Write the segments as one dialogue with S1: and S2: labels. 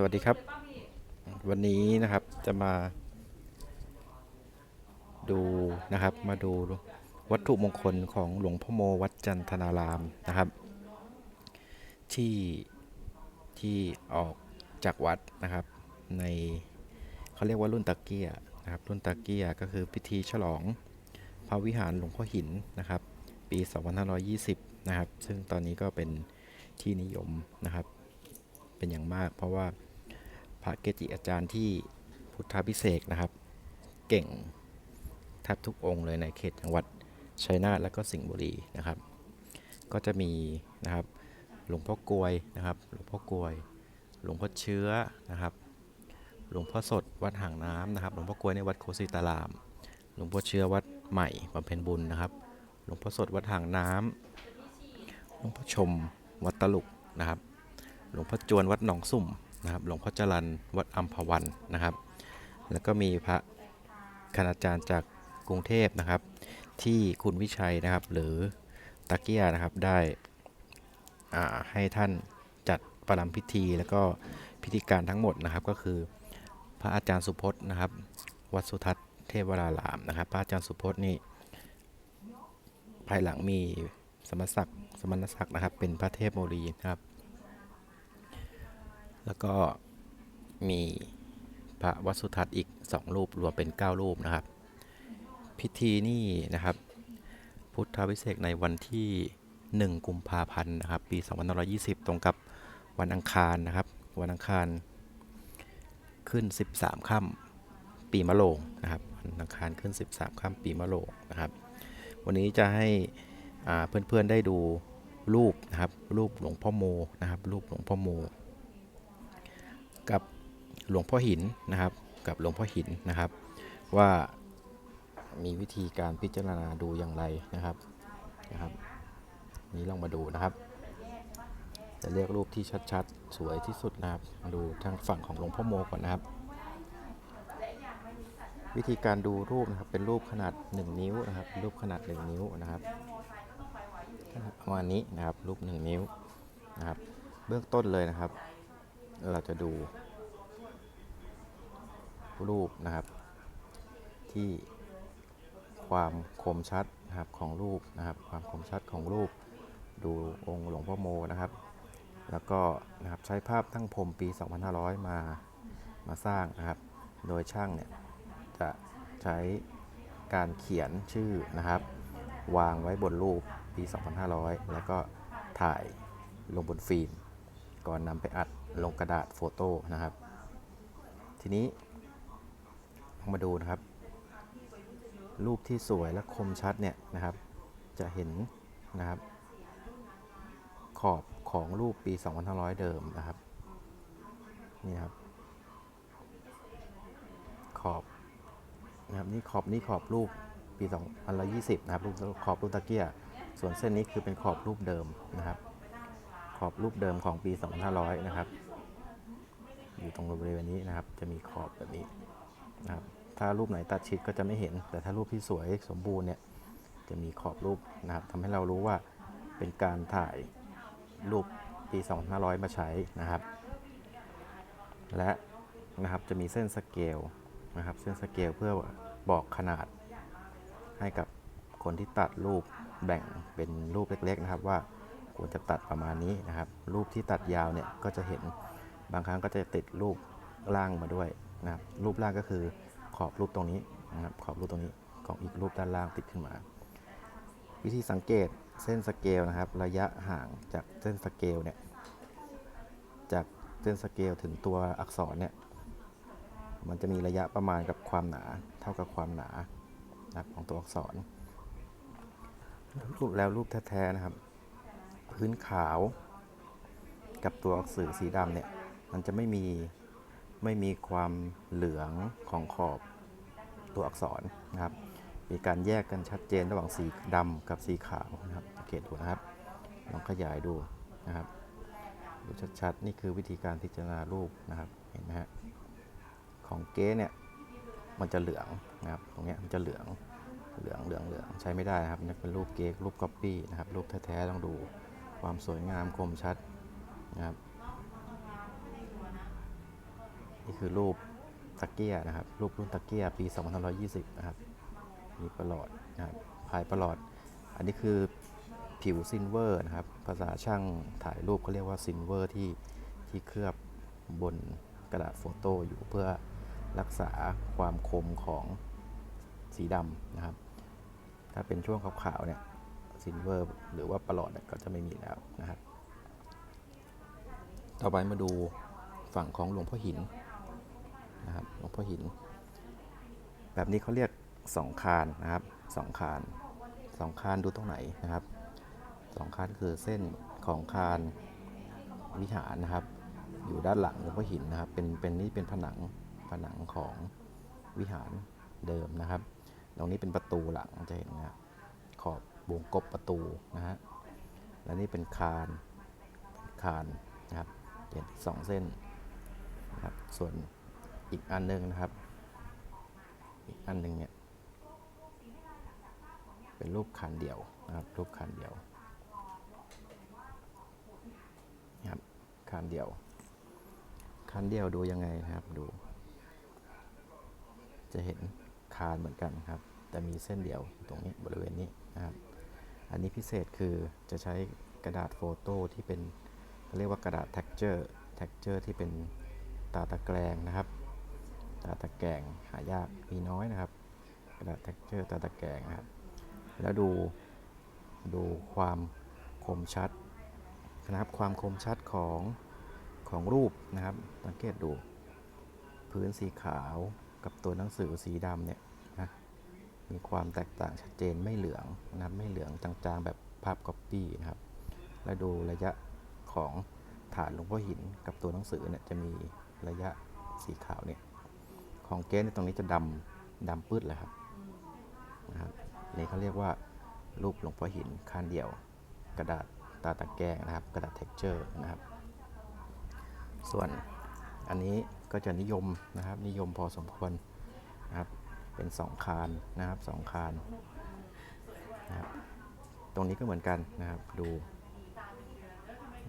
S1: สวัสดีครับ วันนี้นะครับจะมาดูนะครับมาดูวัตถุมงคลของหลวงพ่อโมวัดจันทนารามนะครับ ที่ที่ออกจากวัดนะครับ ในเขาเรียกว่ารุ่นตะเกียนะครับ รุ่นตะเกียก็คือพิธีฉลองพระวิหารหลวงพ่อหินนะครับ ปี 2520 นะครับ ซึ่งตอนนี้ก็เป็นที่นิยมนะครับเป็นอย่างมากเพราะว่า ระเกจิอาจารย์ที่พุทธาพิเศษนะครับ เก่งแทบทุกองค์เลยในเขตจังหวัดชัยนาทและก็สิงห์บุรีนะครับ ก็จะมีนะครับหลวงพ่อกลวยนะครับ หลวงพ่อกลวย หลวงพ่อเชื้อนะครับ หลวงพ่อสดวัดห่างน้ำนะครับ หลวงพ่อกลวยในวัดโคสิตาราม หลวงพ่อเชื้อวัดใหม่บำเพ็ญบุญนะครับ หลวงพ่อสดวัดห่างน้ำหลวงพ่อชมวัดตลุกนะครับ หลวงพ่อจวนวัดหนองสุ่ม นะครับหลวงพ่อจรันวัดอัมพวันนะครับ แล้วก็มีพระคณาจารย์จากกรุงเทพนะครับ ที่คุณวิชัยนะครับ หรือตะเกียนะครับได้ให้ท่านจัดประลัมพิธี แล้วก็พิธีการทั้งหมดนะครับ ก็คือพระอาจารย์สุพจน์นะครับ วัดสุทัศน์เทวรารามนะครับ พระอาจารย์สุพจน์นี่ภายหลังมีสมณศักดิ์สมณศักดิ์นะครับ เป็นพระเทพโมลีนะครับ แล้วก็มีพระวัสุทัศน์อีก 2 รูปรวมเป็น 9 รูปนะครับ พิธีนี่นะครับ พุทธวิเศษในวันที่ 1 กุมภาพันธ์นะครับ ปี2520 ตรงกับวันอังคารนะครับ วันอังคารขึ้น 13ค่ำปีมะโรงนะครับวันอังคารขึ้น 13ค่ำปีมะโรงนะครับ วันนี้จะให้อ่าเพื่อนๆได้ดูรูปนะครับ รูปหลวงพ่อโมนะครับ รูปหลวงพ่อโม กับหลวงพ่อหินนะครับ กับหลวงพ่อหินนะครับ ว่ามีวิธีการพิจารณาดูอย่างไรนะครับนะครับ นี้ลองมาดูนะครับ จะเรียกรูปที่ชัดๆ สวยที่สุดนะครับมาดูทางฝั่งของหลวงพ่อโมก่อนนะครับ วิธีการดูรูปนะครับเป็นรูปขนาด 1 นิ้วนะครับ รูปขนาด 1 นิ้วนะครับประมาณนี้นะครับรูป 1 นิ้วนะครับ เบื้องต้นเลยนะครับ เราจะดูรูปนะครับ ที่ความคมชัดนะครับของรูปนะครับ ความคมชัดของรูป ดูองค์หลวงพ่อโมนะครับ แล้วก็นะครับใช้ภาพตั้งพรมปี 2500 มามาสร้างนะครับ โดยช่างเนี่ยจะใช้การเขียนชื่อนะครับ วางไว้บนรูปปี 2500 แล้วก็ถ่ายลงบนฟิล์ม ก่อนนำไปอัด ลงกระดาษโฟโต้นะครับ ทีนี้มาดูนะครับ รูปที่สวยและคมชัดเนี่ยนะครับ จะเห็นนะครับ ขอบของรูปปี 2500 เดิมนะครับนี่ครับ ขอบนะครับนี่ขอบนี่ขอบรูปปี2020นะครับรูปขอบรูปตะเกียส่วนเส้นนี้คือเป็นขอบรูปเดิมนะครับ ขอบรูปเดิมของปี 2500 นะครับ อยู่ตรงบริเวณนี้นะครับ จะมีขอบแบบนี้นะครับ ถ้ารูปไหนตัดชิดก็จะไม่เห็น แต่ถ้ารูปที่สวยสมบูรณ์เนี่ยจะมีขอบรูปนะครับทำให้เรารู้ว่าเป็นการถ่ายรูปปี 2500 มาใช้นะครับ และนะครับจะมีเส้นสเกลนะครับ เส้นสเกลเพื่อบอกขนาดให้กับคนที่ตัดรูปแบ่งเป็นรูปเล็กๆนะครับว่าควรจะตัดประมาณนี้นะครับ รูปที่ตัดยาวเนี่ยก็จะเห็น บางครั้งก็จะติดรูปล่างมาด้วยนะครับรูปล่างก็คือขอบรูปตรงนี้นะครับขอบรูปตรงนี้ของอีกรูปด้านล่างติดขึ้นมา วิธีสังเกตเส้นสเกลนะครับ ระยะห่างจากเส้นสเกลเนี่ยจากเส้นสเกลถึงตัวอักษรเนี่ยมันจะมีระยะประมาณกับความหนาเท่ากับความหนานะของตัวอักษร รูปแล้วรูปแท้ๆนะครับ พื้นขาวกับตัวอักษรสีดำเนี่ย มันจะไม่มีไม่มีความเหลืองของขอบตัวอักษรนะครับ มีการแยกกันชัดเจนระหว่างสีดำกับสีขาวนะครับสังเกตดูนะครับ ลองขยายดูนะครับ ดูชัดๆ นี่คือวิธีการพิจารณารูปนะครับเห็นไหมฮะของเก๊เนี่ยมันจะเหลืองนะครับ ตรงนี้มันจะเหลือง เหลือง เหลือง เหลือง ใช้ไม่ได้นะครับนี่เป็นรูปเก๊รูปก๊อปปี้นะครับ รูปแท้ๆ ต้องดูความสวยงามคมชัดนะครับ นี่คือรูปตะเกียนะครับ รูปรุ่นตะเกียปี2520 นะครับ มีประหลอดนะครับภายประหลอด อันนี้คือผิวซิลเวอร์นะครับ ภาษาช่างถ่ายรูปเขาเรียกว่าซิลเวอร์ที่ที่เคลือบบนกระดาษโฟโต้อยู่เพื่อรักษาความคมของสีดำนะครับ ถ้าเป็นช่วงขาวๆเนี่ยซิลเวอร์หรือว่าประหลอดก็จะไม่มีแล้วนะครับ ต่อไปมาดูฝั่งของหลวงพ่อหิน นะครับหลวงพ่อหิน แบบนี้เขาเรียกสองคานนะครับสองคานสองคานดูตรงไหนนะครับสองคานคือเส้นของคานวิหารนะครับ อยู่ด้านหลังหลวงพ่อหินนะครับเป็นเป็นนี่เป็นผนังผนังของวิหารเดิมนะครับ ตรงนี้เป็นประตูหลังจะเห็นนะครับขอบวงกบประตูนะฮะและนี่เป็นคานคานนะครับเห็นสองเส้นนะครับส่วน อีกอันหนึงนะครับ อีกอันหนึ่งเนี่ยเป็นรูปคานเดี่ยวนะครับ รูปคานเดี่ยวนะครับคานเดี่ยวคานเดี่ยวดูยังไงนะครับดู จะเห็นคานเหมือนกันครับ แต่มีเส้นเดียวตรงนี้บริเวณนี้นะครับ อันนี้พิเศษคือจะใช้กระดาษโฟโต้ที่เป็นเขาเรียกว่ากระดาษ texture texture ที่เป็นตาตะแกรงนะครับ ตาตะแกรงหายากมีน้อยนะครับกระดาษ texture ตาตะแกรงนะครับ แล้วดูดูความคมชัดนะครับความคมชัดของของรูปนะครับ สังเกตดู พื้นสีขาวกับตัวหนังสือสีดำเนี่ยนะมีความแตกต่างชัดเจนไม่เหลืองนะครับไม่เหลืองจางๆแบบภาพก๊อปปี้นะครับ และดูระยะของฐานหลวงพ่อหินกับตัวหนังสือเนี่ยจะมีระยะสีขาวเนี่ย ของเกสเนี่ยตรงนี้จะดำดำปื้ดเลยครับนะครับนี่เขาเรียกว่ารูปหลวงพ่อหินคานเดี่ยว กระดาษตาตะแกรงนะครับ กระดาษเท็กเจอร์นะครับ ส่วนอันนี้ก็จะนิยมนะครับ นิยมพอสมควรนะครับเป็นสองคานนะครับสองคานนะครับตรงนี้ก็เหมือนกันนะครับดู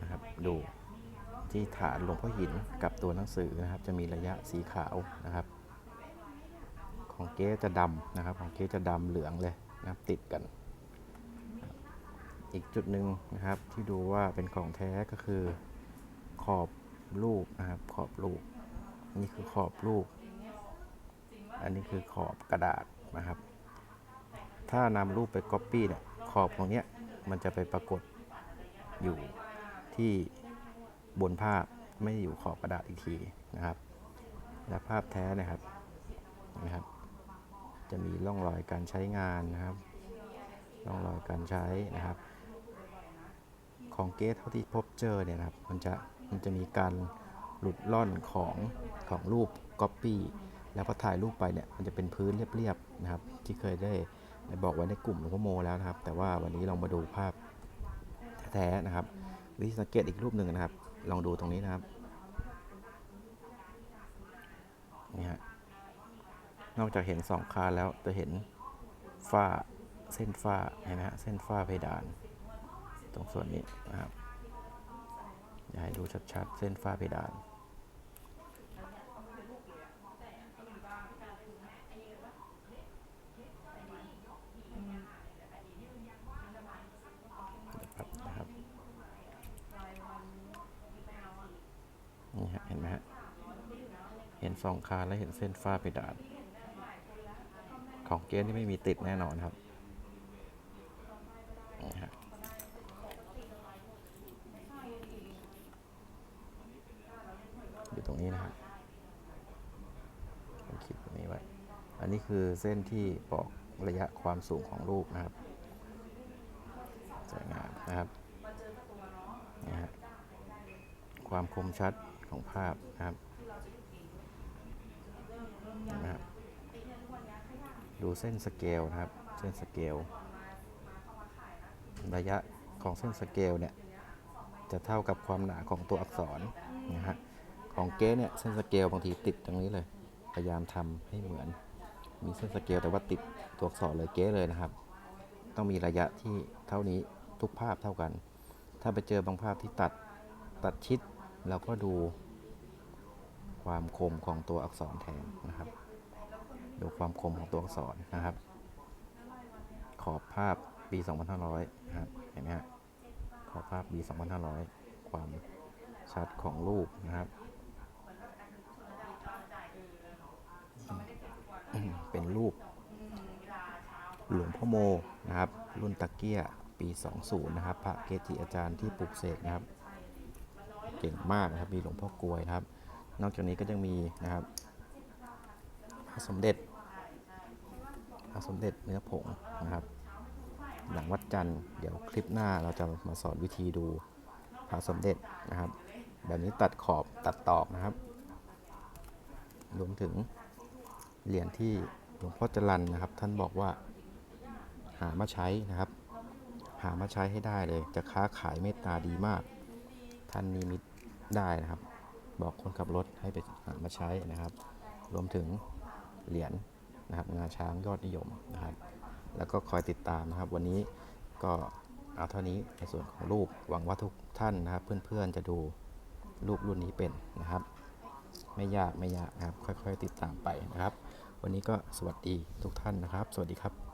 S1: นะครับดูที่ฐานหลวงพ่อหินกับตัวหนังสือนะครับ จะมีระยะสีขาวนะครับ ของเก๊จะดำนะครับ ของเก๊จะดำเหลืองเลยนะครับติดกัน อีกจุดหนึ่งนะครับที่ดูว่าเป็นของแท้ก็คือขอบรูปนะครับ ขอบรูป นี่คือขอบรูป อันนี้คือขอบกระดาษนะครับ ถ้านำรูปไปก๊อปปี้เนี่ยขอบตรงเนี้ยมันจะไปปรากฏอยู่ที่บนภาพไม่อยู่ขอบกระดาษอีกทีนะครับ และภาพแท้นะครับนะครับ จะมีร่องรอยการใช้งานนะครับร่องรอยการใช้นะครับ ของเกสเท่าที่พบเจอเนี่ยนะครับมันจะมันจะมีการหลุดล่อนของของรูปก๊อปปี้แล้วพอถ่ายรูปไปเนี่ยมันจะเป็นพื้นเรียบๆนะครับ ที่เคยได้ได้บอกไว้ในกลุ่มหลวงพ่อโมแล้วนะครับ แต่ว่าวันนี้ลองมาดูภาพแท้ๆนะครับวิธีสังเกตอีกรูปหนึ่งนะครับ ลองดูตรงนี้นะครับ นอกจากเห็นสองคาแล้วจะเห็นฝ้าเส้นฝ้าเห็นไหมฮะเส้นฝ้าเพดาน ตรงส่วนนี้นะครับอยากให้ดูชัดๆ เส้นฝ้าเพดานนี่ฮะเห็นไหมฮะ เห็นสองคาแล้วเห็นเส้นฝ้าเพดาน ของเกสที่ไม่มีติดแน่นอนครับอยู่ตรงนี้นะครับผมคิดตรงนี้ไว้ อันนี้คือเส้นที่บอกระยะความสูงของรูปนะครับสวยงามนะครับนี่ฮะความคมชัดของภาพนะครับเห็นะครับ ดูเส้นสเกลนะครับ เส้นสเกล ระยะของเส้นสเกลเนี่ย จะเท่ากับความหนาของตัวอักษรนะฮะ ของเก๊เนี่ย เส้นสเกลบางทีติดตรงนี้เลย พยายามทำให้เหมือน มีเส้นสเกลแต่ว่าติดตัวอักษรเลยเก๊เลยนะครับ ต้องมีระยะที่เท่านี้ทุกภาพเท่ากัน ถ้าไปเจอบางภาพที่ตัดตัดชิดเราก็ดูคความคมของตัวอักษรแทนนะครับ ดูความคมของตัวอักษรนะครับ ขอบภาพปี 2500นะครับเห็นไหมฮะขอบภาพปี2500 ความชัดของรูปนะครับ เป็นรูป หลวงพ่อโมนะครับ รุ่นตะเกียปี 20 นะครับ พระเกจิอาจารย์ที่ปลุกเสกนะครับ เก่งมากนะครับ มีหลวงพ่อกลวยนะครับ นอกจากนี้ก็ยังมีนะครับ พระสมเด็จ ระสมเด็จเนื้อผงนะครับ หลังวัดจันทร์เดี๋ยวคลิปหน้าเราจะมาสอนวิธีดูพระสมเด็จนะครับ แบบนี้ตัดขอบตัดตอกนะครับ รวมถึงเหรียญที่หลวงพ่อจรันนะครับ ท่านบอกว่าหามาใช้นะครับ หามาใช้ให้ได้เลย จะค้าขายเมตตาดีมาก ท่านนิมิตได้นะครับ บอกคนขับรถให้ไปหามาใช้นะครับ รวมถึงเหรียญ นะครับงาช้างยอดนิยมนะครับ แล้วก็คอยติดตามนะครับ วันนี้ก็เอาเท่านี้ในส่วนของรูปหวังว่าทุกท่านนะครับ เพื่อนๆจะดูรูปรุ่นนี้เป็นนะครับ ไม่ยากไม่ยากนะครับ ค่อย ๆ ติดตามไปนะครับ วันนี้ก็สวัสดีทุกท่านนะครับ สวัสดีครับ